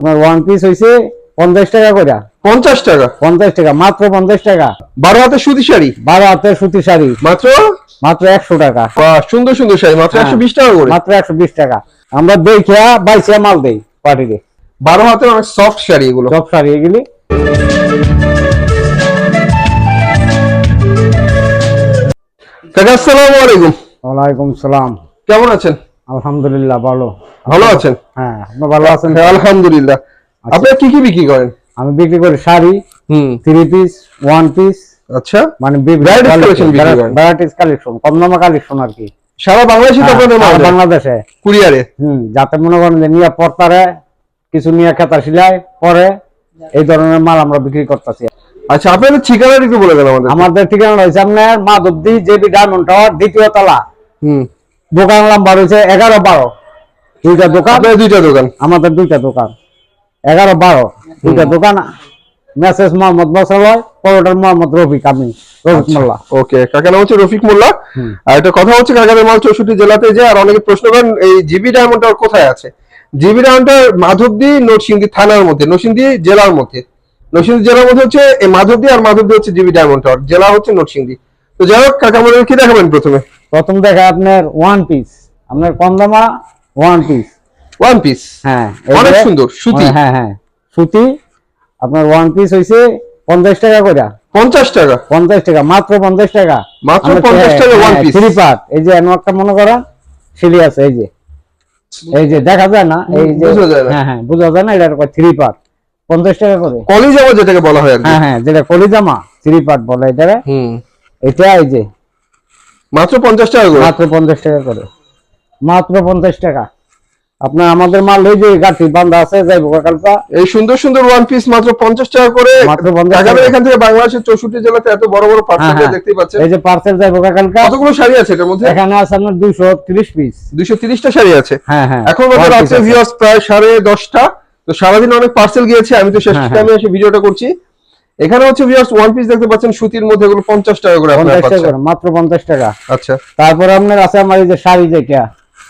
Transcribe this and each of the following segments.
আপনার one piece হয়েছে পঞ্চাশ টাকা করে পঞ্চাশ টাকা? পঞ্চাশ টাকা মাত্র পঞ্চাশ টাকা। বারো হাতে সুতি শাড়ি? বারো হাতের সুতি শাড়ি। মাত্র? মাত্র একশো টাকা। সুন্দর সুন্দর শাড়ি মাত্র হ্যাঁ। একশো বিশ টাকা করে? মাত্র একশো বিশ টাকা। আমরা দেখিয়া বাইশে মাল দেই পার্টিতে। বারো হাতের অনেক সফট শাড়ি এগুলো। সব শাড়ি এগুলি। কাকা আসসালামু আলাইকুম। ওয়ালাইকুম সালাম। কেমন আছেন? আলহামদুলিল্লাহ ভালো। ভালো আছেন? হ্যাঁ আপনি ভালো আছেন? হ্যাঁ, আলহামদুলিল্লাহ। আপনারা কি কি বিক্রি করেন? আমি বিক্রি করি শাড়ি হুম। থ্রি পিস ওয়ান পিস আচ্ছা। মানে। ভ্যারাইটিস কালেকশন কম দামা কালেকশন আর কি। সারা বাংলাদেশে তো হ্যাঁ, আপনাদের বাংলাদেশে। কুরিয়ারে? হুম যাতে মনে করেন যে নিয়ে পড়তারে কিছু নিয়ে খেতা সিলাই পরে এই ধরনের মাল আমরা বিক্রি করতেছি। আচ্ছা আপনাদের ঠিকানাটা একটু বলে দেন আমাদের। আমাদের ঠিকানা রয়েছে আপনার মাধবদী জেবি ডায়মন্ড টাওয়ার দ্বিতীয় তলা। হুম। দোকান নাম্বার রয়েছে এগারো বারো। দুইটা দোকান? দুইটা দোকান। আমাদের দুইটা দোকান। এগারো বারো। দুইটা দোকান। মেসেজ মোহাম্মদ বসালয় পরোটার মোহাম্মদ রফিক আমি রফিক মোল্লা। ওকে কাকার নাম হচ্ছে রফিক মোল্লা। আর একটা কথা হচ্ছে কাকাদের মাল চৌষট্টি জেলাতে যে আর অনেকে প্রশ্ন করেন এই জিবি ডায়মন্ড টাওয়ার কোথায় আছে? GB diamond tower Madhabdi Narsingdi থানার মধ্যে নরসিংদী জেলার মধ্যে। নরসিংদী জেলার মধ্যে হচ্ছে এই মাধবদী আর মাধবদী হচ্ছে জিবি ডায়মন্ড জেলা হচ্ছে নরসিংদী। তো যাই হোক কাকা মনে কি দেখাবেন প্রথমে? প্রথম দেখা আপনার ওয়ান পিস আপনার কম দামা ওয়ান পিস ওয়ান পিস হ্যাঁ অনেক সুন্দর, সুতি। হ্যাঁ হ্যাঁ সুতি। আপনার ওয়ান পিস হয়েছে পঞ্চাশ টাকা করে পঞ্চাশ টাকা? পঞ্চাশ টাকা মাত্র পঞ্চাশ টাকা। মাত্র 50 টাকা one piece। থ্রি পার্ট এই যে একটা মনে করেন সিঁড়ি আছে এই যে। এই যে দেখা যায় না এই যে বোঝা যায় না। হ্যাঁ হ্যাঁ বোঝা যায় না এটা থ্রি পার্ট পঞ্চাশ টাকা করে। কলেজ যাব যেটাকে বলা হয় হ্যাঁ হ্যাঁ যেটা কলিজামা থ্রি পার্ট বলে এটা হুম। এটা এই যে মাত্র পঞ্চাশ টাকা করে? মাত্র পঞ্চাশ টাকা করে। মাত্র পঞ্চাশ টাকা। আপনার আমাদের মাল ওই যে গাঠি বান্ধা আছে এই সুন্দর সুন্দর ওয়ান পিস মাত্র পঞ্চাশ টাকা করে। মাত্র 50 কাকাদের টাকা। এখান থেকে বাংলাদেশের চৌষট্টি জেলাতে এত বড় বড় হ্যাঁ, পার্সেল হ্যাঁ। দেখতেই পাচ্ছেন। এই যে পার্সেল যাইব কালকা কতগুলো শাড়ি আছে এটার মধ্যে? এখানে আছে আপনার দুইশো তিরিশ পিস দুইশো তিরিশটা শাড়ি আছে। হ্যাঁ হ্যাঁ। এখন রাত্রে আছে। ভিউয়ার্স প্রায় সাড়ে দশটা। তো সারাদিন অনেক পার্সেল গিয়েছে আমি তো শেষ হ্যাঁ, টাইমে এসে ভিডিওটা করছি। এখানে হচ্ছে ভিউয়ার্স ওয়ান পিস দেখতে পাচ্ছেন সুতির মধ্যে এগুলো পঞ্চাশ টাকা করে আপনারা পাচ্ছেন। মাত্র পঞ্চাশ টাকা। আচ্ছা। তারপর আপনার আছে আমার এই যে শাড়ি যেটা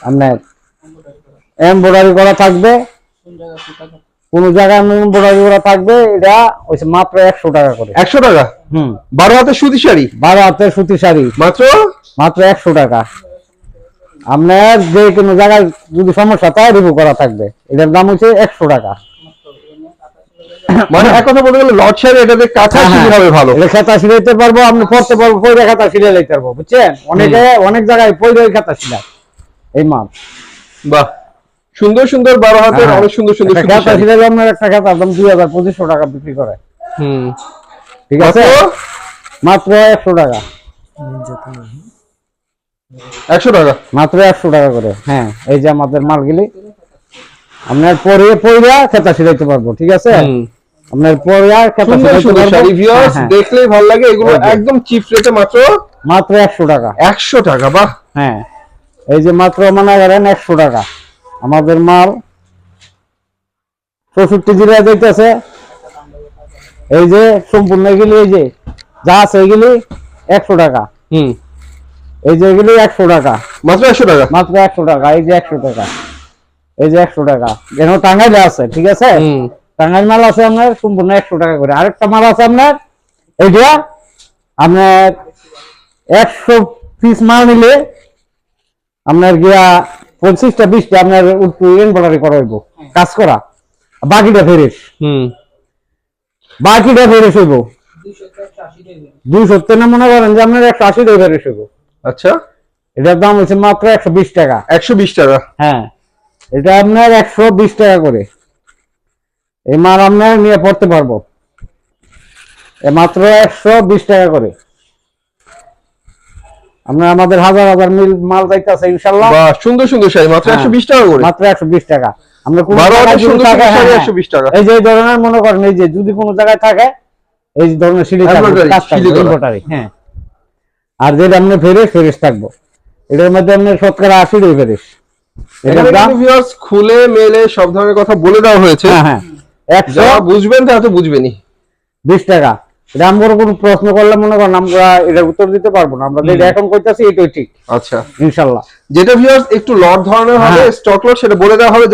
আপনার এমব্রয়ডারি করা থাকবে। কোন জায়গায় এমব্রয়ডারি করা থাকবে এটা হচ্ছে মাত্র একশো টাকা করে। একশো টাকা? হুম। বারো হাতে সুতি শাড়ি? বারো হাতের সুতি শাড়ি। মাত্র? মাত্র একশো টাকা। আপনার যে কোনো জায়গায় যদি সমস্যা তাই রিভিউ করা থাকবে। এটার দাম হচ্ছে একশো টাকা। মানে এক কথা বলতে গেলে লট শাড়ি এটাতে কাঁথা হ্যাঁ, সুতি হবে ভালো। এটা খেতা সিলাইতে পারব আপনি পড়তে পারব পয়রা খেতা সিলাই লাইতে পারব বুঝছেন? অনেকে অনেক জায়গায় পয়রা খেতা সিলাই এই মাল বাহ। সুন্দর সুন্দর বারো হাতের হ্যাঁ, অনেক সুন্দর সুন্দর খেতা শাড়ি। আপনার একটা খেতার দাম দুই হাজার পঁচিশশো টাকা বিক্রি করে। হুম। ঠিক আছে? মাত্র? একশো টাকা। একশো টাকা? মাত্র একশো টাকা করে হ্যাঁ। এই যে আমাদের মালগুলি আপনার পরে পয়রা খেতা সিলাইতে পারব ঠিক আছে? হুম। আপনার শাড়ি ভিউয়ার্স হ্যাঁ, হ্যাঁ। দেখলেই ভালো লাগে। এগুলো এই যে। একদম চিপ রেটে মাত্র মাত্র একশো টাকা। একশো টাকা বাহ। হ্যাঁ। এই যে মাত্র মনে করেন একশো টাকা। আমাদের মাল চৌষট্টি জেলা দেখতেছে এই যে সম্পূর্ণ এই যে যা আছে এগুলি একশো টাকা। হুম। এই যে এগুলি একশো টাকা। মাত্র একশো টাকা? মাত্র একশো টাকা এই যে একশো টাকা। এই যে একশো টাকা। যেন টাঙ্গাইলে আছে ঠিক আছে? হুম। টাঙ্গাইল মাল আছে আপনার সম্পূর্ণ একশো টাকা করে। আরেকটা মাল আছে আপনার এইটা আপনার একশো পিস মাল নিলে আপনার গিয়া পঁচিশটা বিশটা আপনার এনবলারি করা হইব কাজ করা। বাকিটা ফেরেস হুম। বাকিটা ফেরেস হইব। দুই সত্তর না মনে করেন যে আপনার একশো আশি টাকা ফেরেস হইব। আচ্ছা। এটার দাম হচ্ছে মাত্র একশো বিশ টাকা। একশো বিশ টাকা। হ্যাঁ। এটা আপনার একশো বিশ টাকা করে। এই মাল আপনার নিয়ে পড়তে পারব। মাত্র একশো বিশ টাকা করে। আমরা আমাদের হাজার হাজার মিল মাল যাইতেছে ইনশাল্লাহ। সুন্দর সুন্দর শাড়ি মাত্র হ্যাঁ। একশো বিশ টাকা করে। মাত্র একশো বিশ টাকা। আমরা কোনো হ্যাঁ, টাকা। এই যে ধরনের মনে করেন এই যে যদি কোনো জায়গায় থাকে এই ধরনের সিঁড়ি হ্যাঁ। আর যেটা আপনি ফেরেস ফেরেস থাকব। এটার মধ্যে আপনার শতকরা আশি ফেরেস খুলে মেলে সব ধরনের কথা বলে দেওয়া হয়েছে। হ্যাঁ হ্যাঁ। একশো বুঝবেন তারা তো বুঝবেনই। বিশ টাকা। এটা আমরা কোনো প্রশ্ন করলে মনে করেন আমরা এটা উত্তর দিতে পারব না। আমরা যেটা এখন করতেছি এটাই ঠিক। আচ্ছা। ইনশাল্লাহ। যেটা ভিউয়ার্স একটু লট ধরনের হবে হ্যাঁ। স্টক লট সেটা হ্যাঁ বলে দেওয়া হবে।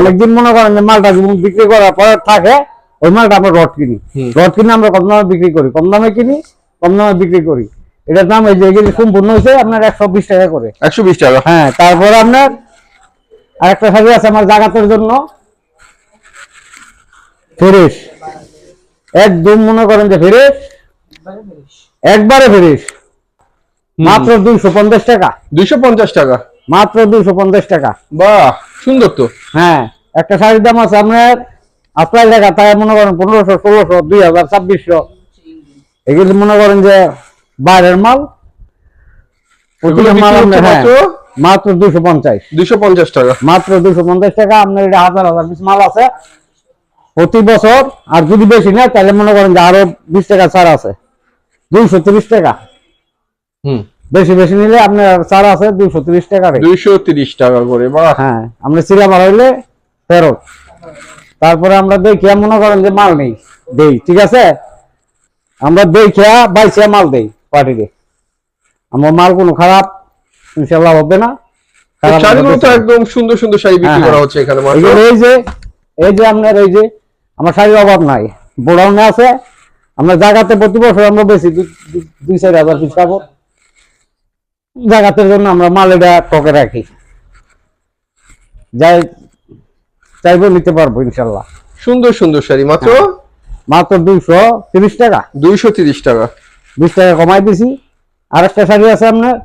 অনেকদিন মনে করেন মালটা বিক্রি করার পর থাকে ওই মালটা আমরা রড কিনি। রড কিনে আমরা কম দামে বিক্রি করি। কম দামে কিনি কম দামে বিক্রি করি। এটার দাম এই যে সম্পূর্ণ হয়েছে আপনার একশো বিশ টাকা করে। একশো বিশ টাকা। হ্যাঁ তারপরে আপনার আরেকটা শাড়ি আছে আমার জাগাতের জন্য। ফ্রেশ। একদম মনে করেন যে ফ্রেশ। একবারে ফ্রেশ। মাত্র দুইশো পঞ্চাশ টাকা। দুইশো পঞ্চাশ টাকা। মাত্র দুইশো পঞ্চাশ টাকা। বাহ সুন্দর তো। হ্যাঁ একটা শাড়ির দাম আছে আপনার আপনার টাকা তাই মনে করেন পনেরোশো ষোলোশো দুই হাজার ছাব্বিশশো। এগুলি মনে করেন যে বাইরের মাল। হ্যাঁ মাত্র? মাত্র দুশো পঞ্চাশ। দুইশো পঞ্চাশ টাকা। মাত্র দুশো পঞ্চাশ টাকা আপনার হাজার হাজার পিস মাল আছে। প্রতি বছর আর যদি বেশি নেয় তাহলে মনে করেন যে আরও বিশ টাকা ছাড় আছে। দুইশো তিরিশ টাকা। হুম। বেশি বেশি নিলে আপনার ছাড় আছে দুইশো তিরিশ টাকা দুইশো তিরিশ টাকা করে হ্যাঁ আমরা সিরা বার হইলে ফেরত। তারপরে আমরা দেখিয়া মনে করেন যে মাল নেই দেই ঠিক আছে? আমরা দেখিয়া বাইছিয়া মাল দেই পার্টিতে। আমার মাল কোনো খারাপ ইনশাল্লাহ হবে না। খারাপ শাড়িগুলো তো একদম সুন্দর সুন্দর শাড়ি বিক্রি হ্যাঁ, করা হ্যাঁ। হচ্ছে এখানে এই যে এই যে আপনার এই যে আমার শাড়ির অভাব নাই। বোড়াউনে আছে আমরা জায়গাতে প্রতি বছর আমরা বেশি দুই- চার হাজার পিস পাবো। জায়গাতের জন্য আমরা মাল এটা টকে রাখি। যাই চাইব নিতে পারব ইনশাল্লাহ। সুন্দর সুন্দর শাড়ি। মাত্র? হ্যাঁ। মাত্র দুইশো তিরিশ টাকা। দুইশো তিরিশ টাকা। বিশ টাকা কমাই দিছি। আর একটা শাড়ি আছে আপনার।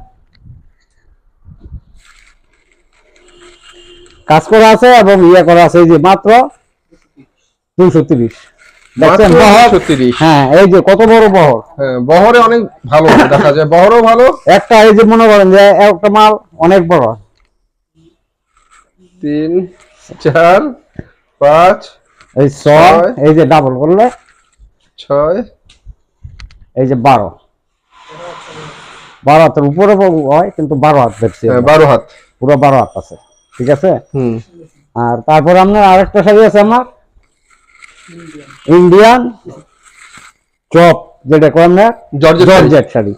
কাজ করা আছে এবং ইয়ে করা আছে এই যে মাত্র দুইশো তিরিশ। মাত্র দেখছেন বহর 230 হ্যাঁ এই যে কত বড় বহর? হ্যাঁ বহরে অনেক ভালো দেখা যায়। বহরও ভালো। একটা এই যে মনে করেন যে একটা মাল অনেক বড়। তিন চার পাঁচ এই ছয়। এই যে ডাবল করলে ছয়। এই যে বারো। বারো হাতের উপরে হয় কিন্তু বারো হাত দেখছি হ্যাঁ, বারো হাত। পুরো বারো হাত আছে ঠিক আছে? হুম। আর তারপর আপনার আরেকটা শাড়ি আছে আমার। ইন্ডিয়ান চপ যেটা করেন না georgette sari.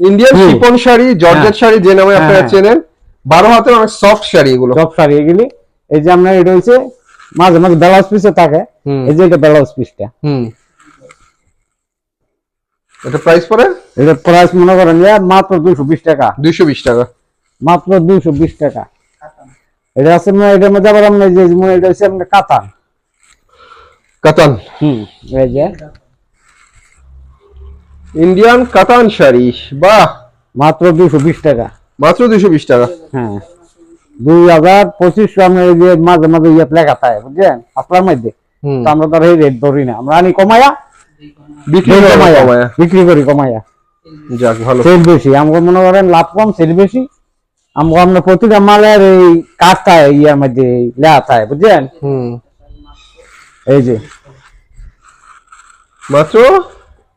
Indian. Chiffon sari georgette sari যে নামে আপনারা হ্যাঁ। চেনেন বারো হাতের অনেক সফট শাড়ি এগুলো। চপ শাড়ি এগুলি। এই যে আপনার এটা হচ্ছে মাঝে মাঝে ব্লাউজ পিসে থাকে। এই যে এটা ব্লাউজ পিসটা হুম। এটা প্রাইস পড়ে? এটা প্রাইস মনে করেন যে মাত্র দুইশো বিশ টাকা। দুইশো বিশ টাকা। মাত্র দুইশো বিশ টাকা। এটা আছে মানে এটার মধ্যে আবার আপনার যে মানে এটা হচ্ছে আপনার কাতান। কাতান। হুম এই যে। ইন্ডিয়ান কাতান শাড়ি বাহ! মাত্র দুইশো বিশ টাকা। মাত্র দুইশো বিশ টাকা। হ্যাঁ। দুই হাজার পঁচিশ মাঝে মাঝে ইয়ে লেখা থাকে বুঝছেন আপনার মধ্যে তো আমরা তো আর এই রেট ধরি না। আমরা আনি কমায়া। বিক্রি কমায়া। কমায়া। বিক্রি করি কমায়া। যাক ভালো। সেল বেশি। আমাকে মনে করেন লাভ কম সেল বেশি। আমাকে আমরা প্রতিটা মালের এই কাজটা ইয়ার মধ্যে লেখা থাকে বুঝছেন হুম। এই যে। মাত্র?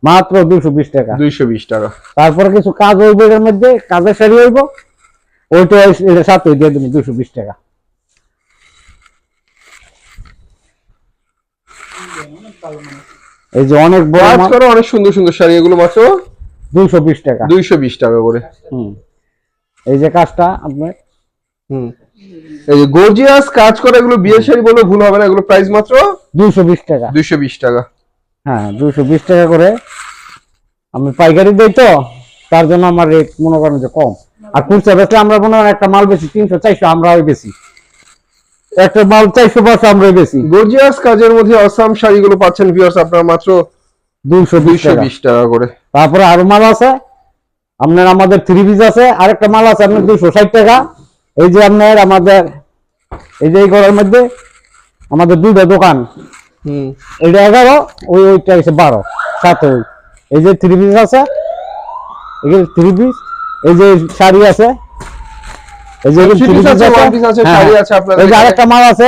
মাত্র দুশো বিশ টাকা। দুইশো বিশ টাকা। তারপরে কিছু কাজ হইব এর মধ্যে কাজের শাড়ি হইব ওইটা এর সাথে দিয়ে দেবো দুশো বিশ টাকা। এই যে অনেক বড় কাজ করো অনেক সুন্দর সুন্দর শাড়ি এগুলো মাত্র দুইশো বিশ টাকা। দুইশো বিশ টাকা করে। হুম। এই যে কাজটা আপনার। হুম। এই যে গর্জিয়াস কাজ করা এগুলো বিয়ের শাড়ি বলে ভুল হবে না এগুলো প্রাইস মাত্র দুইশো বিশ টাকা। দুইশো বিশ টাকা। হ্যাঁ দুইশো বিশ টাকা করে। আমি পাইকারি দেই তো তার জন্য আমার রেট মনে করেন যে কম। আর খুচরা বেচলে আমরা মনে একটা মাল বেশি তিনশো চারশো আমরা ওই বেশি। একটা মাল চারশো পাঁচশো আমরা ওই বেশি। গর্জিয়াস কাজের মধ্যে অসাম শাড়িগুলো পাচ্ছেন ভিউয়ার্স আপনারা মাত্র দুইশো বিশ দুইশো টাকা বিশ টাকা করে। তারপরে আরও মাল আছে। আপনার আমাদের থ্রি পিস আছে আরেকটা মাল আছে আপনার দুইশো ষাট টাকা। এই যে আপনার আমাদের এই যে এই ঘরের মধ্যে আমাদের দুইটা দোকান। এটা এগারো ওই ওইটা হচ্ছে বারো সাত ওই এই যে থ্রি পিস আছে এগুলো থ্রি পিস এই যে শাড়ি আছে এই যে আছে, আছে। আছে, হ্যাঁ, আছে আরেকটা মাল আছে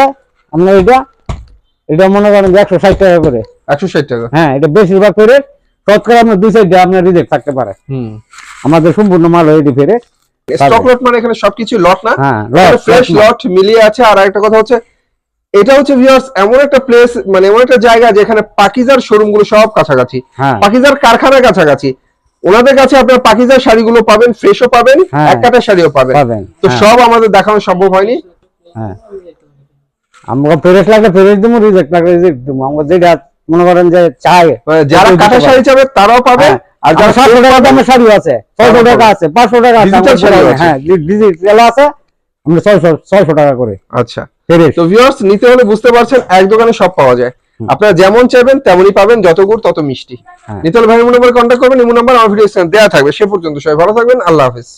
আপনার এটা এটা মনে করেন একশো ষাট টাকা করে। একশো ষাট টাকা। হ্যাঁ এটা বেশিরভাগ করে শতকরা আপনার দুই সাইডে আপনার রিজেক্ট থাকতে পারে। আমাদের সম্পূর্ণ মাল রেডি ফেরে স্টক লট মানে এখানে সবকিছু লট না। হ্যাঁ ফ্রেশ লট মিলিয়ে আছে। আর একটা কথা হচ্ছে এটা হচ্ছে ভিউয়ার্স এমন একটা প্লেস মানে এমন একটা জায়গা যেখানে পাকিজার শোরুমগুলো সব কাছাকাছি। হ্যাঁ। পাকিজার কারখানা কাছাকাছি। ওনাদের কাছে আপনার পাকিজার শাড়িগুলো পাবেন ফ্রেশও পাবেন হ্যাঁ। এক কাটা শাড়িও পাবেন। তো হ্যাঁ, সব আমাদের দেখানো সম্ভব হয়নি। হ্যাঁ। আমাকে ফেরেস লাগলে ফেরেস দিব রিজেক্ট লাগলে রিজেক্ট দিব আমরা যেটা মনে করেন যে চাই মানে যারা পারব। শাড়ি চাবে তারাও পাবে। হ্যাঁ, আর যারা সাতশো টাকা দামের শাড়ি আছে ছয়শো টাকা আছে পাঁচশো টাকা আছে। হ্যাঁ ডিজিটাল আছে আমরা ছয়শো ছয়শো টাকা করে। আচ্ছা। তো ভিউয়ার্স নিতে হলে বুঝতে পারছেন এক দোকানে সব পাওয়া যায়। আপনারা যেমন চাইবেন তেমনই পাবেন যত গুড় তত মিষ্টি। নিতল ভাই হলে ভাই নম্বর কন্ট্যাক্ট করবেন ইমো নাম্বার আমার ভিডিও দেওয়া থাকবে। সে পর্যন্ত সবাই ভালো থাকবেন আল্লাহ হাফিজ।